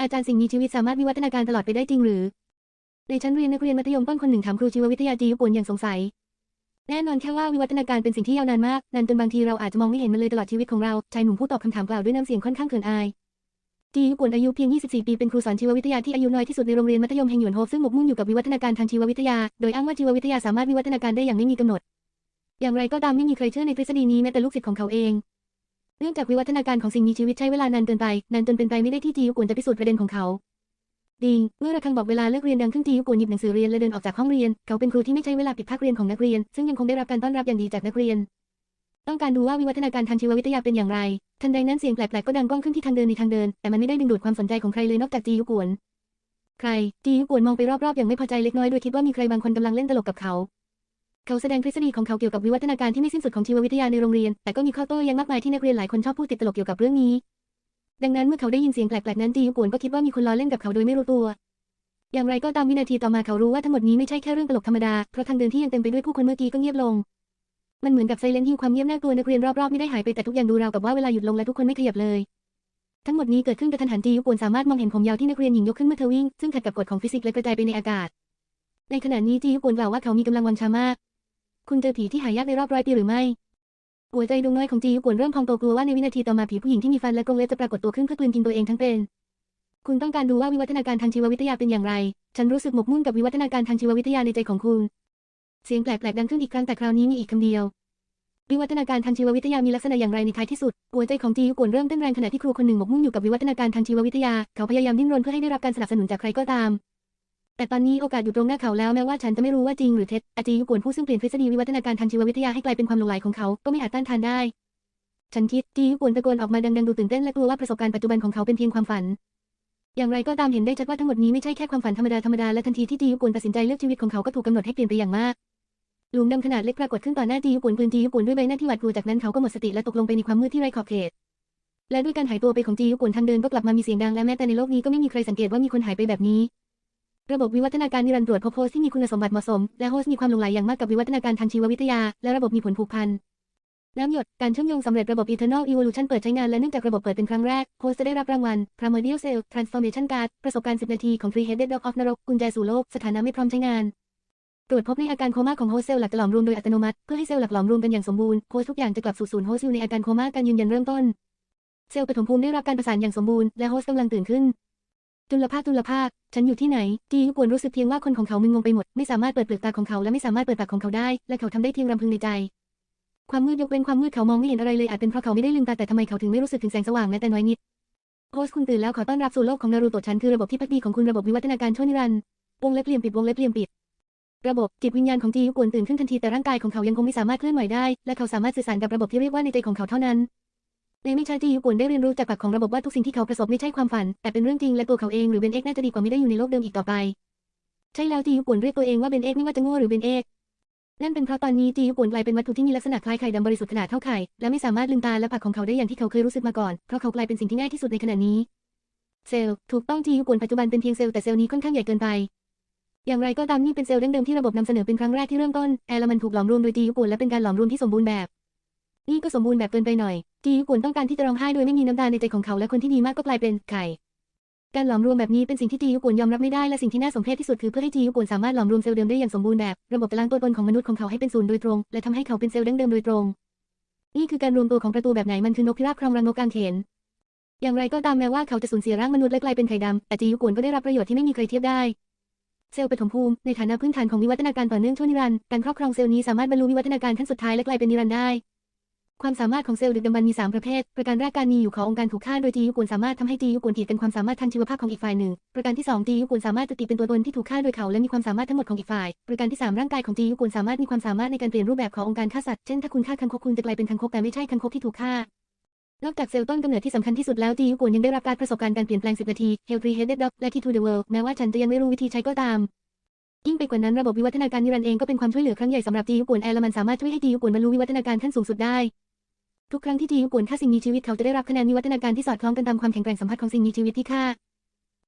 อาจารย์สิ่งมีชีวิตสามารถวิวัฒนาการตลอดไปได้จริงหรือ ในชั้นเรียนนักเรียนมัธยมต้นคนหนึ่งถามครูชีววิทยาจีญี่ปุ่นอย่างสงสัย แน่นอนแค่ว่าวิวัฒนาการเป็นสิ่งที่ยาวนานมากนานจนบางทีเราอาจจะมองไม่เห็นมันเลยตลอดชีวิตของเราชายหนุ่มผู้ตอบคำถามกล่าวด้วยน้ำเสียงค่อนข้างเขินอายจีญี่ปุ่นอายุเพียง 24 ปีเป็นครูสอนชีววิทยาที่อายุน้อยที่สุดในโรงเรียนมัธยมแห่งหยวนโฮซึ่งหมกมุ่นอยู่กับวิวัฒนาการทางชีววิทยา โดยอ้างว่าชีววิทยาสามารถวิวัฒนาการได้อย่างไม่มีกำหนด อย่างไรก็ตามไม่มีใครเชื่อในทฤษฎีนี้แม้แต่ลูกศิษย์ของเขาเอง เนื่องจากวิวัฒนาการของสิ่งมีชีวิตใช้เวลานานเกินไป นานจนเป็นไปไม่ได้ที่จีญี่ปุ่นจะพิสูจน์ประเด็นของเขาดิงเมื่อระฆังบอกเวลาเลิกเรียนดังขึ้นจีญี่ปุ่นหยิบหนังสือเรียนและเดินออกจากห้องเรียน เขาเป็นครูที่ไม่ใช้เวลาปิดภาคเรียนของนักเรียน ซึ่งยังคงได้รับการต้อนรับอย่างดีจากนักเรียน ต้องการดูว่าวิวัฒนาการทางชีววิทยาเป็นอย่างไร ทันใดนั้นเสียงแปลกๆก็ดังก้องขึ้นที่ทางเดินในทางเดิน แต่มันไม่ได้ดึงดูดความสนใจของใครเลยนอกจากจียุกวนใคร จียุกวนมองไปรอบๆอย่างไม่พอใจเล็กน้อยโดยคิดว่ามีใครบางคนกำลังเล่นตลกกับเขา เขาแสดงทฤษฎีของเขาเกี่ยวกับวิวัฒนาการที่ไม่สิ้นสุดของชีววิทยาในโรงเรียน แต่ก็มีข้อโต้แย้งมากมายที่นักเรียนหลายคนชอบพูดติดตลกเกี่ยวกับเรื่องนี้ ดังนั้นเมื่อเขาได้ยินเสียงแปลกๆนั้นจียุกวนก็คิดว่ามีคนล้อเล่นกับเขาโดยไม่รู้ตัว อย่างไรก็ตามวินาทีต่อมาเขารู้ว่าทั้งหมดนี้ไม่ใช่แค่เรื่องตลกธรรมดา เพราะทางเดินที่ยังเต็มไปด้วยผู้คนเมื่อกี้ก็เงียบลง มันเหมือนกับไซเลนฮิวความเงียบน่ากลัวนักเรียนรอบๆไม่ได้หายไปแต่ทุกอย่างดูราวกับว่าเวลาหยุดลงและทุกคนไม่ขยับเลย ทั้งหมดนี้เกิดขึ้นกระทันหันจียุกวนสามารถมองเห็นผมยาวที่นักเรียนหญิงยกขึ้นเมื่อเธอวิ่งซึ่งขัดกับกฎของฟิสิกส์และกระจายไปในอากาศในขณะนี้จียุกวนกล่าวว่าเขามีกำลังวังชามาก คุณเจอผีที่หายากในรอบร้อยปีหรือไม่หัวใจดวงน้อยของจียุกวนเริ่มพองโตกลัวว่าในวินาทีต่อมาผีผู้หญิงที่มีฟันและกรงเล็บจะปรากฏตัวขึ้นเพื่อกลืนกินตัวเองทั้งเป็น คุณต้องการดูว่าวิวัฒนาการทางชีววิทยาเป็นอย่างไร ฉันรู้สึกหมกมุ่นกับวิวัฒนาการทางชีววิทยาในใจของคุณ เสียงแปลกๆดังขึ้นอีกครั้งแต่คราวนี้มีอีกคำเดียว วิวัฒนาการทางชีววิทยามีลักษณะอย่างไรในท้ายที่สุด หัวใจของจียุกวนเริ่มเต้นแรงขณะที่ครูคนหนึ่งหมกมุ่นอยู่กับวิวัฒนาการทางชีววิทยา เขาพยายามดิ้นรนเพื่อให้ได้รับการสนับสนุนจากใครก็ตาม แต่ตอนนี้โอกาสอยู่ตรงหน้าเขาแล้วแม้ว่าฉันจะไม่รู้ว่าจริงหรือเท็จอาจียุกวนผู้ซึ่งเปลี่ยนทฤษฎีวิวัฒนาการทางชีววิทยาให้กลายเป็นความหลงไหลของเขาก็ไม่อาจต้านทานได้ ฉันคิดจียุกวนตะโกนออกมาดังๆดูตื่นเต้นและกลัวว่าประสบการณ์ปัจจุบันของเขาเป็นเพียงความฝัน อย่างไรก็ตามเห็นได้ชัดว่าทั้งหมดนี้ไม่ใช่แค่ความฝันธรรมดาธรรมดาและทันทีที่จียุกวนตัดสินใจเลือกชีวิตของเขาก็ถูกกำหนดให้เปลี่ยนไปอย่างมากหลุมดำขนาดเล็กปรากฏขึ้นต่อหน้าจียุกวนปืนจียุกวนด้วยใบหน้าที่หวาดกลัวจากนั้นเขาก็หมดสติและตกลงไปในความมืดที่ไร้ขอบเขตและด้วยการหายตัวไปของจียุกวนทางเดินก็กลับมามีเสียงดังและแม้แต่ในโลกนี้ก็ไม่มีใครสังเกตว่ามีคนหายไปแบบนี้ ระบบวิวัฒนาการนิรันดร์ตรวจพบโฮสต์ที่มีคุณสมบัติเหมาะสม และโฮสต์มีความหลงใหลอย่างมากกับวิวัฒนาการทางชีววิทยา และระบบมีผลผูกพันน้ำหยด การเชื่อมโยงสำเร็จระบบ Eternal Evolution เปิดใช้งานและเนื่องจากระบบเปิดเป็นครั้งแรก โฮสจะได้รับรางวัล Primordial Cell Transformation Card ประสบการณ์ 10 นาทีของ Three Headed Dog of นรก กุญแจสู่โลก สถานะไม่พร้อมใช้งาน ตรวจพบในอาการโคม่าของโฮสเซลล์หลักหลอมรวมโดยอัตโนมัติ เพื่อให้เซลล์หลักหลอมรวมกันอย่างสมบูรณ์ โฮสทุกอย่างจะกลับสู่ศูนย์โฮสอยู่ในอาการโคม่าการยืนยันเริ่มต้น เซลล์ปฐมภูมิได้รับการประสานอย่างสมบูรณ์ และโฮสกำลังตื่นขึ้น จุลภาคจุลภาค ฉันอยู่ที่ไหน จียุกวนรู้สึกเพียงว่าคนของเขามึนงงไปหมด ไม่สามารถเปิดเปลือกตาของเขาและไม่สามารถเปิดปากของเขาได้ และเขาทำได้เพียงรำพึงในใจ ความมืดยกเว้นความมืดเขามองไม่เห็นอะไรเลยอาจเป็นเพราะเขาไม่ได้ลืมตาแต่ทำไมเขาถึงไม่รู้สึกถึงแสงสว่างแม้แต่น้อยนิดโฮสคุณตื่นแล้วขอต้อนรับสู่โลกของนารูโตะฉันคือระบบที่พักดีของคุณระบบวิวัฒนาการชั่วนิรันดร์วงเล็บเหลี่ยมปิดวงเล็บเหลี่ยมปิด ระบบจิตวิญญาณของจียุกวนตื่นขึ้นทันทีแต่ร่างกายของเขายังคงไม่สามารถเคลื่อนไหวได้ และเขาสามารถสื่อสารกับระบบที่เรียกว่าในใจของเขาเท่านั้น ในไม่ช้าจียุกวนได้เรียนรู้จากปากของระบบว่าทุกสิ่งที่เขาประสบไม่ใช่ความฝัน แต่เป็นเรื่องจริงและตัวเขาเองหรือเบนเอกน่าจะดีกว่าไม่ได้อยู่ในโลกเดิมอีกต่อไป ใช่แล้วจียุกวนเรียกตัวเองว่าเบนเอกไม่ว่าจะโง่หรือเบนเอกนั่นเป็นเพราะตอนนี้จียุกวนกลายเป็นวัตถุที่มีลักษณะคล้ายไข่ดำบริสุทธิ์ขนาดเท่าไข่และไม่สามารถลืมตาและปากของเขาได้อย่างที่เขาเคยรู้สึกมาก่อนเพราะเขากลายเป็นสิ่งที่ง่ายที่สุดในขณะนี้ เซลล์ถูกต้องจียุกวนปัจจุบันเป็นเพียงเซลล์แต่เซลล์นี้ค่อนข้างใหญ่เกินไป อย่างไรก็ตามนี่เป็นเซลล์ดั้งเดิมที่ระบบนำเสนอเป็นครั้งแรกที่เริ่มต้นแอลมันถูกหลอมรวมโดยจียุกวนและเป็นการหลอมรวมที่สมบูรณ์แบบนี่ก็สมบูรณ์แบบเกินไปหน่อย จียุกวนต้องการที่จะร้องไห้โดยไม่มีน้ำตาในใจของเขาและคนที่ดีมากก็กลายเป็นไข่การหลอมรวมแบบนี้เป็นสิ่งที่จียุกวนยอมรับไม่ได้และสิ่งที่น่าสมเพชที่สุดคือเพื่อให้จียุกวนสามารถหลอมรวมเซลล์เดิมได้อย่างสมบูรณ์แบบระบบตารางตัวตนของมนุษย์ของเขาให้เป็นศูนย์โดยตรง และทำให้เขาเป็นเซลล์ดั้งเดิมโดยตรง นี่คือการรวมตัวของประตูแบบไหนมันคือนกพิราบครองรังนกกางเขนอย่างไรก็ตามแม้ว่าเขาจะสูญเสียร่างมนุษย์และกลายเป็นไข่ดำแต่จียุกวนก็ได้รับประโยชน์ที่ไม่มีใครเทียบได้เซลล์ปฐมภูมิในฐานะพื้นฐานของวิวัฒนาการต่อเนื่องชั่วนิรันดร์การครอบครองเซลล์นี้สามารถบรรลุวิวัฒนาการขั้นสุดท้ายและกลายเป็นนิรันดร์ได้ ความสามารถของเซลล์ดึกดำบรรพ์มี 3 ประเภท ประการแรกการมีอยู่ขององค์การถูกฆ่าโดยจียุกวนสามารถทำให้จียุกวนกีดกันความสามารถทางชีวภาพของอีกฝ่ายหนึ่ง ประการที่2จียุกวนสามารถจุติเป็นตัวตนที่ถูกฆ่าโดยเขาและมีความสามารถทั้งหมดของอีกฝ่าย ประการที่ 3 ร่างกายของจียุกวนสามารถมีความสามารถในการเปลี่ยนรูปแบบขององค์การฆ่าสัตว์ เช่นถ้าคุณฆ่าคังคกคุณจะกลายเป็นคังคกแต่ไม่ใช่คังคกที่ถูกฆ่านอกจากเซลล์ต้นกำเนิดที่สำคัญที่สุดแล้วจียุกวนยังได้รับการประสบการณ์การเปลี่ยนแปลง 10 นาที Hell Three Headed Dog และ Key to the World แม้ว่าฉันจะยังไม่รู้วิธีใช้ก็ตามยิ่งไปกว่านั้นระบบวิวัฒนาการนิรันดร์เองก็เป็นความช่วยเหลือครั้งใหญ่สำหรับจียุกวนแอร์และมันสามารถช่วยให้จียุกวนบรรลุวิวัฒนาการขั้นสูงสุดได้ ทุกครั้งที่จียุกวนฆ่าสิ่งมีชีวิตเขาจะได้รับคะแนนวิวัฒนาการที่สอดคล้องกันตามความแข็งแกร่งสัมผัสของสิ่งมีชีวิตที่ฆ่า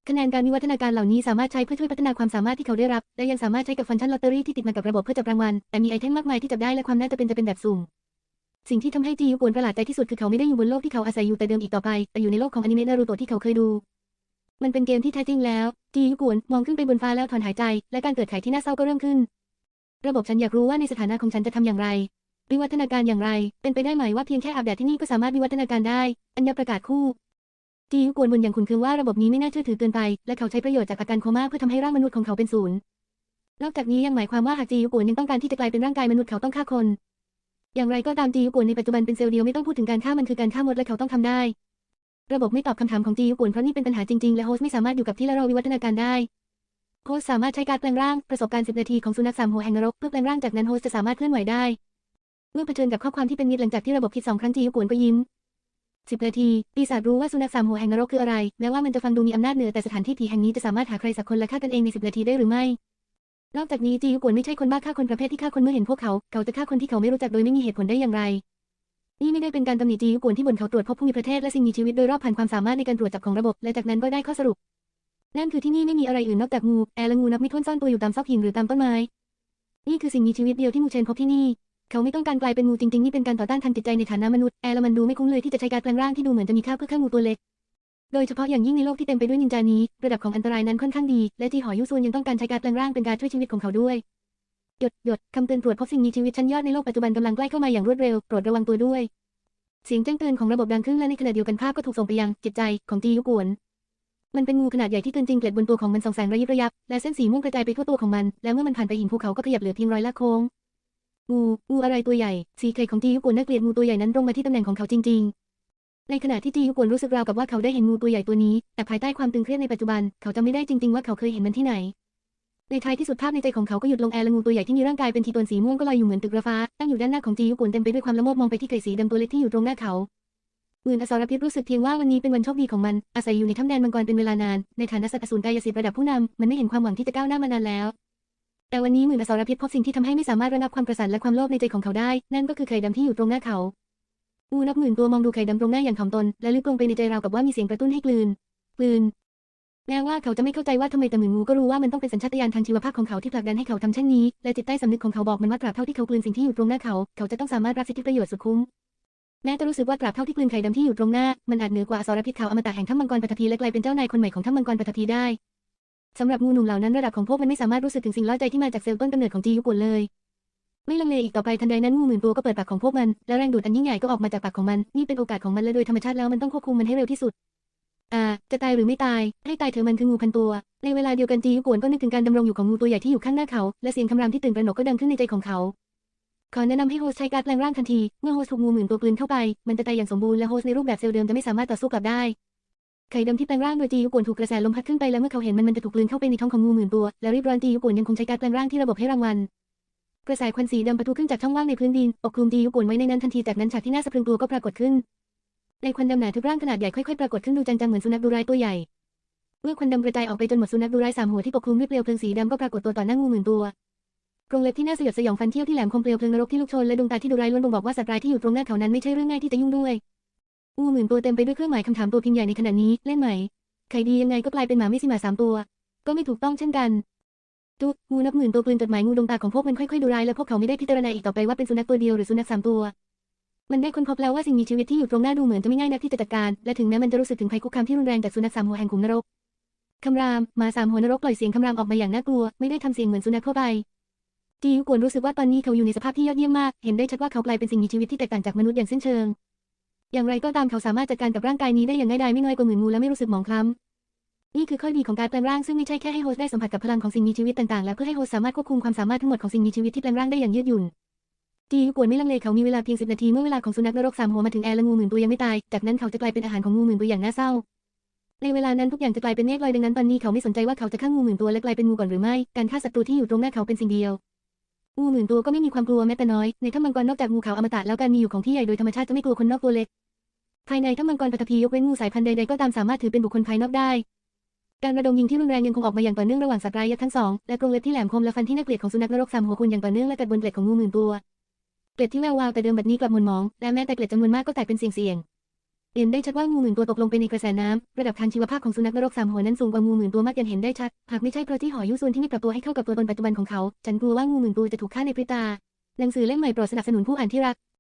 คะแนนการวิวัฒนาการเหล่านี้สามารถใช้เพื่อช่วยพัฒนาความสามารถที่เขาได้รับ และยังสามารถใช้กับฟังก์ชันลอตเตอรี่ที่ติดมากับระบบเพื่อจับรางวัล แต่มีไอเทมมากมายที่จับได้และความน่าจะเป็นจะเป็นแบบสุ่ม สิ่งที่ทำให้จียุกวนประหลาดใจที่สุดคือเขาไม่ได้อยู่บนโลกที่เขาอาศัยอยู่แต่เดิมอีกต่อไป แต่อยู่ในโลกของอนิเมะนารูโตะที่เขาเคยดู มันเป็นเกมที่แท้จริงแล้ว จียุกวนมองขึ้นไปบนฟ้าแล้วถอนหายใจ และการเกิดไขที่น่าเศร้าก็เริ่มขึ้น ระบบฉันอยากรู้ว่าในสถานะของฉันจะทำอย่างไร วิวัฒนาการอย่างไร เป็นไปได้ไหมว่าเพียงแค่อาบแดดที่นี่ก็สามารถวิวัฒนาการได้ อัญญประกาศคู่จียุกวนบนอย่างขุนคือว่าระบบนี้ไม่น่าเชื่อถือเกินไป และเขาใช้ประโยชน์จากอาการโคม่าเพื่อทำให้ร่างมนุษย์ของเขาเป็นศูนย์ นอกจากนี้ยังหมายความว่าหากจียุกวนยังต้องการที่จะกลายเป็นร่างกายมนุษย์เขาต้องฆ่าคน อย่างไรก็ตามจียุกวนในปัจจุบันเป็นเซลล์เดียวไม่ต้องพูดถึงการฆ่ามันคือการฆ่ามดและเขาต้องทำได้ ระบบไม่ตอบคำถามของจียุกวนเพราะนี่เป็นปัญหาจริงๆและโฮสต์ไม่สามารถอยู่กับที่และรอวิวัฒนาการได้โฮสสามารถใช้การแปลงร่างประสบการณ์10นาทีของสุนัขสามหัวแห่งนรกเพื่อแปลงร่างจากนั้นโฮสจะสามารถเคลื่อนไหวได้ เมื่อเผชิญกับข้อความที่เป็นมิตรหลังจากที่ระบบคิดสองครั้งจียุกวนก็ยิ้ม10นาที ปีศาจรู้ว่าสุนัขสามหัวแห่งนรกคืออะไร แม้ว่ามันจะฟังดูมีอำนาจเหนือแต่สถานที่ผีแห่งนี้จะสามารถหาใครสักคนและฆ่ากันเองใน10นาทีได้หรือไม่ นอกจากนี้จียุกวนไม่ใช่คนบ้าฆ่าคนประเภทที่ฆ่าคนเมื่อเห็นพวกเขา เขาจะฆ่าคนที่เขาไม่รู้จักโดยไม่มีเหตุผลได้อย่างไร นี่ไม่ได้เป็นการตำหนิจียุกวนที่บนเขาตรวจพบผู้มีประเทศและสิ่งมีชีวิตโดยรอบผ่านความสามารถในการตรวจจับของระบบ และจากนั้นก็ได้ข้อสรุป นั่นคือที่นี่ไม่มีอะไรอื่นนอกจากงูแอและงูนับไม่ถ้วนซ่อนตัวอยู่ตามซอกหินหรือตามต้นไม้ นี่คือสิ่งมีชีวิตเดียวที่มูเชนพบที่นี่ เขาไม่ต้องการกลายเป็นงูจริงๆ นี่เป็นการต่อต้านทางจิตใจในฐานะมนุษย์ แอร์ละมันดูไม่คุ้มเลยที่จะใช้การแปลงร่างที่ดูเหมือนจะมีค่าเพื่อฆ่างูตัวเล็ก โดยเฉพาะอย่างยิ่งในโลกที่เต็มไปด้วยนินจานี้ ระดับของอันตรายนั้นค่อนข้างดี และจีหอยุซวนยังต้องการใช้การแปลงร่างเป็นการช่วยชีวิตของเขาด้วย หยดหยดคำเตือนตรวจพบสิ่งมีชีวิตชั้นยอดในโลกปัจจุบันกำลังใกล้เข้ามาอย่างรวดเร็ว โปรดระวังตัวด้วย เสียงแจ้งเตือนของระบบดังขึ้นและในขณะเดียวกันภาพก็ถูกส่งไปยังจิตใจของจียุกวนมันเป็นงูขนาดใหญ่ที่เกินจริงเกล็ดบนตัวของมันส่องแสงระยิบระยับ และเส้นสีม่วงกระจายไปทั่วตัวของมัน และเมื่อมันผ่านไปหินภูเขาก็ขยับเหลือเพียงรอยลากโค้ง งู งูอะไรตัวใหญ่ สีไข่ของจียุกวนน่าเกลียดงูตัวใหญ่นั้นตรงมาที่ตำแหน่งของเขาจริง ๆ ในขณะที่จียุกวนรู้สึกราวกับว่าเขาได้เห็นงูตัวใหญ่ตัวนี้ แต่ภายใต้ความตึงเครียดในปัจจุบัน เขาจำไม่ได้จริง ๆ ว่าเขาเคยเห็นมันที่ไหน ในท้ายที่สุดภาพในใจของเขาก็หยุดลงแอร์และงูตัวใหญ่ที่มีร่างกายเป็นทีตวนสีม่วงก็ลอยอยู่เหมือนตึกระฟ้าตั้งอยู่ด้านหน้าของจียุกวนเต็มไปด้วยความละโมบมองไปที่ไก่สีดำตัวเล็กที่อยู่ตรงหน้าเขาหมื่นอสรพิษรู้สึกเพียงว่าวันนี้เป็นวันโชคดีของมัน อาศัยอยู่ในถ้ำแดนมังกรเป็นเวลานาน ในฐานะสัตว์อสูรกายสิทธิ์ระดับผู้นำ มันไม่เห็นความหวังที่จะก้าวหน้ามานานแล้ว แต่วันนี้หมื่นอสรพิษพบสิ่งที่ทำให้ไม่สามารถระงับความกระสันและความโลภในใจของเขาได้ นั่นก็คือไข่ดำที่อยู่ตรงหน้าเขางูนับหมื่นตัวมองดูไข่ดำตรงหน้าอย่างถ่อมตน และลึกลงไปในใจราวกับว่ามีเสียงกระตุ้นให้กลืนกลืนแม้ว่าเขาจะไม่เข้าใจว่าทำไมแต่หมื่นงูก็รู้ว่ามันต้องเป็นสัญชาตญาณทางชีวภาพของเขาที่ผลักดันให้เขาทำเช่นนี้ และจิตใต้สำนึกของเขาบอกมันว่าตราบเท่าที่เขากลืนสิ่งที่อยู่ตรงหน้าเขา เขาจะต้องสามารถรับสิทธิประโยชน์สุดคุ้ม แม้จะรู้สึกว่าตราบเท่าที่กลืนไข่ดำที่อยู่ตรงหน้า มันอาจเหนือกว่าอสรพิษขาวอมตะแห่งถ้ำมังกรปฐพีและกลายเป็นเจ้านายคนใหม่ของถ้ำมังกรปฐพีได้ สำหรับงูหนุ่มเหล่านั้นระดับของพวกมันไม่สามารถรู้สึกถึงสิ่งล่อใจที่มาจากเซลล์ต้นกำเนิดของจียุกุนเลย ไม่ลังเลอีกต่อไปทันใดนั้นงูหมื่นตัวก็เปิดปากของพวกมัน และแรงดูดอันยิ่งใหญ่ก็ออกมาจากปากของมัน นี่เป็นโอกาสของมันและโดยธรรมชาติแล้วมันต้องควบคุมมันให้เร็วที่สุดอ่าจะตายหรือไม่ตาย ให้ตายเถอมันคืองูพันตัว ในเวลาเดียวกันจียุกวนก็นึกถึงการดำรงอยู่ของงูตัวใหญ่ที่อยู่ข้างหน้าเขา และเสียงคำรามที่ตื่นตระหนกก็ดังขึ้นในใจของเขาขอแนะนำให้โฮสใช้การแปลงร่างทันที เมื่อโฮสถูกงูหมื่นตัวกลืนเข้าไป มันจะตายอย่างสมบูรณ์และโฮสในรูปแบบเซลล์เดิมจะไม่สามารถต่อสู้กลับได้ ไข่ดำที่แปลงร่างโดยจียุกวนถูกกระแสลมพัดขึ้นไปและเมื่อเขาเห็นมันมันจะถูกกลืนเข้าไปในท้องของงูหมื่นตัว และรีบร้อนจียุกวนยังคงใช้การแปลงร่างที่ระบบให้รางวัลกระแสควันสีดำปะทุขึ้นจากช่องว่างในพื้นดินปกคลุมจียุกวนไว้ในนั้นทันทีจากนั้นฉากที่น่าสะพรึงกลัวก็ปรากฏขึ้น ในควันดำหนาทึบร่างขนาดใหญ่ค่อยๆปรากฏขึ้นดูจังๆเหมือนสุนัขดูร้ายตัวใหญ่เมื่อควันดำกระจายออกไปจนหมดสุนัขดูร้ายสามหัวที่ปกคลุมด้วยเปลวเพลิงสีดำก็ปรากฏตัวต่อหน้างูหมื่นตัวกรงเล็บที่น่าสยดสยองฟันเที่ยวที่แหลมคมเปลวเพลิงนรกที่ลุกโชนและดวงตาที่ดูร้ายล้วนบ่งบอกว่าสัตว์ร้ายที่อยู่ตรงหน้าเขานั้นไม่ใช่เรื่องง่ายที่จะยุ่งด้วย งูหมื่นตัวเต็มไปด้วยเครื่องหมายคำถามตัวพิมพ์ใหญ่ในขณะนี้เล่นไหมใครดียังไงก็กลายเป็นหมาไม่สิหมาสามตัว ก็ไม่ถูกต้องเช่นกันจุกงูนับหมื่นตัวกลืนจดหมายงูดงตาของพวกมันค่อยๆดูร้ายและพวกเขาไม่ได้พิจารณาอีกต่อไปว่าเป็นสุนัขตัวเดียวหรือสุนัขสามตัว มันได้ค้นพบแล้วว่าสิ่งมีชีวิตที่อยู่ตรงหน้าดูเหมือนจะไม่ง่ายนักที่จะจัดการ และถึงแม้มันจะรู้สึกถึงภัยคุกคามที่รุนแรงจากสุนัขสามหัวแห่งขุมนรกคำรามหมาสามหัวนรกปล่อยเสียงคำรามออกมาอย่างน่ากลัวไม่ได้ทำเสียงเหมือนสุนัขทั่วไปจียุกวนรู้สึกว่าตอนนี้เขาอยู่ในสภาพที่ยอดเยี่ยมมาก เห็นได้ชัดว่าเขากลายเป็นสิ่งมีชีวิตที่แตกต่างจากมนุษย์อย่างสิ้นเชิง อย่างไรก็ตามเขาสามารถจัดการกับร่างกายนี้ได้อย่างง่ายดายไม่น้อยกว่าหมื่นงูและไม่รู้สึกหมองคล้ำ นี่คือข้อดีของการแปลงร่างซึ่งไม่ใช่แค่ให้โฮสได้สัมผัสกับพลังของสิ่งมีชีวิตต่างๆ และเพื่อให้โฮสสามารถควบคุมความสามารถทั้งหมดของสิ่งมีชีวิตที่แปลงร่างได้อย่างยืดหยุ่นจียุกวนไม่ลังเลเขามีเวลาเพียงสิบนาทีเมื่อเวลาของสุนัขนรกสามหัวมาถึงแอร์และงูหมื่นตัวยังไม่ตาย จากนั้นเขาจะกลายเป็นอาหารของงูหมื่นตัวอย่างน่าเศร้า ในเวลานั้นทุกอย่างจะกลายเป็นเมฆลอยดังนั้นตอนนี้เขาไม่สนใจว่าเขาจะฆ่างูหมื่นตัวและกลายเป็นงูก่อนหรือไม่ การฆ่าศัตรูที่อยู่ตรงหน้าเขาเป็นสิ่งเดียวงูหมื่นตัวก็ไม่มีความกลัวแม้แต่น้อย ในถ้ำมังกรนอกจากงูขาวอมตะแล้วการมีอยู่ของที่ใหญ่โดยธรรมชาติจะไม่กลัวคนนอกตัวเล็ก ภายในถ้ำมังกรปฐพียกเว้นงูสายพันธุ์ใดๆก็ตามสามารถถือเป็นบุคคลภายนอกได้ การระดมยิงที่รุนแรงยังคงออกมาอย่างต่อเนื่องระหว่างสัตว์ร้ายยักษ์ทั้งสองและกรงเล็บที่แหลมคมและฟันที่น่าเกลียดของสุนัขนรกสามหัวคุณอย่างต่อเนื่องและกัดบนเกล็ดของงูหมื่นตัว เกล็ดที่แวววาวแต่เดิมแบบนี้กลับหมุนหมองและแม้แต่เกล็ดจำนวนมากก็แตกเป็นเสียงๆเห็นได้ชัดว่างูหมื่นตัวตกลงไปในกระแสน้ำระดับทางชีวภาพของสุนัขนรกสามหัวนั้นสูงกว่างูหมื่นตัวมากยันเห็นได้ชัดหากไม่ใช่เพราะที่หอยุซวนที่ไม่ปรับตัวให้เข้ากับตัวตนปัจจุบันของเขา ฉันกลัวว่างูหมื่นตัวจะถูกฆ่าในพริบตาหนังสือเล่มใหม่โปรดสนับสนุนผู้อ่านที่รัก